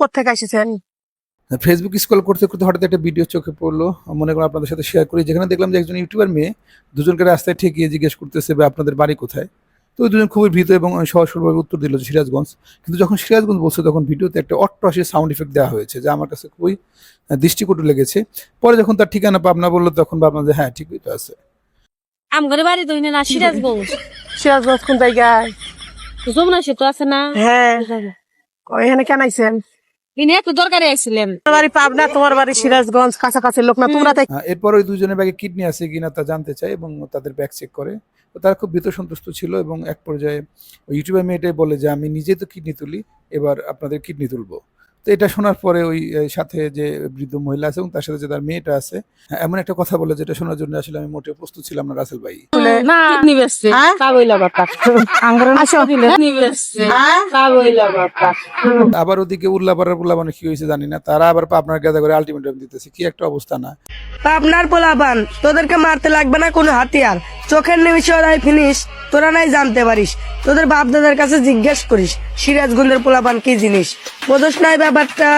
কোথেকে এসেছেন? Facebook scroll করতে করতে হঠাৎ একটা ভিডিও চোখে পড়ল। মনে করুন আপনাদের সাথে শেয়ার করি। যেখানে দেখলাম যে একজন ইউটিউবার মেয়ে দুজনকে রাস্তায় ঠেকিয়ে জিজ্ঞেস করতেছে বা আপনাদের বাড়ি কোথায়? তো ওই দুজন খুবই ভীত এবং সহজ সরলভাবে উত্তর দিল যে সিরাজগঞ্জ। কিন্তু যখন সিরাজগঞ্জ বলছে তখন ভিডিওতে একটা অট্টহাসি সাউন্ড ইফেক্ট দেওয়া হয়েছে যা আমার কাছে খুবই দৃষ্টিকটু লেগেছে। পরে যখন তার ঠিকানা পাবনা বলল তখন ভাবলাম যে হ্যাঁ ঠিকই তো আছে। আমগরে বাড়ি তো না সিরাজগঞ্জ। সিরাজগঞ্জ কোন জায়গায়? যমুনা সেতু আছে না? হ্যাঁ। কই, এখানে কেন আইছেন? ইনি একটু দরকারে আইছিলেন। তোমার বাড়ি পাবনা তোমার বাড়ি সিরাজগঞ্জ কাছাকাছি লোক না তোমরা তাই আহ, এরপর ওই দুজনের ব্যাগে কিডনি আছে কিনা তা জানতে চায় এবং তাদের ব্যাগ চেক করে। তো তারা খুব ভীত সন্তুষ্ট ছিল এবং এক পর্যায়ে ইউটিউবে মেয়েটাই বলে যে আমি নিজে তো কিডনি তুলি এবার আপনাদের কিডনি তুলবো। তো এটা শোনার পরে ওই সাথে যে বৃদ্ধ মহিলা আছে এবং তার সাথে যে তার মেয়েটা আছে হ্যাঁ, এমন একটা কথা বলে যেটা শোনার জন্য আসলে আমি মোটেও প্রস্তুত ছিলাম না রাসেল ভাই। হ্যাঁ? হ্যাঁ? আবার ওদিকে উল্লাপাড়ার উল্লাপানে কি হয়েছে জানি না তারা আবার আপনার গাদা করে আলটিমেটাম দিতেছে কি একটা অবস্থা না। পাবনার পোলাপান তোদেরকে মারতে লাগবে না কোনো হাতিয়ার? চোখের নিমিশে ওরাই ফিনিস তোরা নাই জানতে পারিস। তোদের বাপ দাদার কাছে জিজ্ঞেস করিস, সিরাজগঞ্জের পোলাপান কি জিনিস? বোঝস নাই ব্যাপারটা।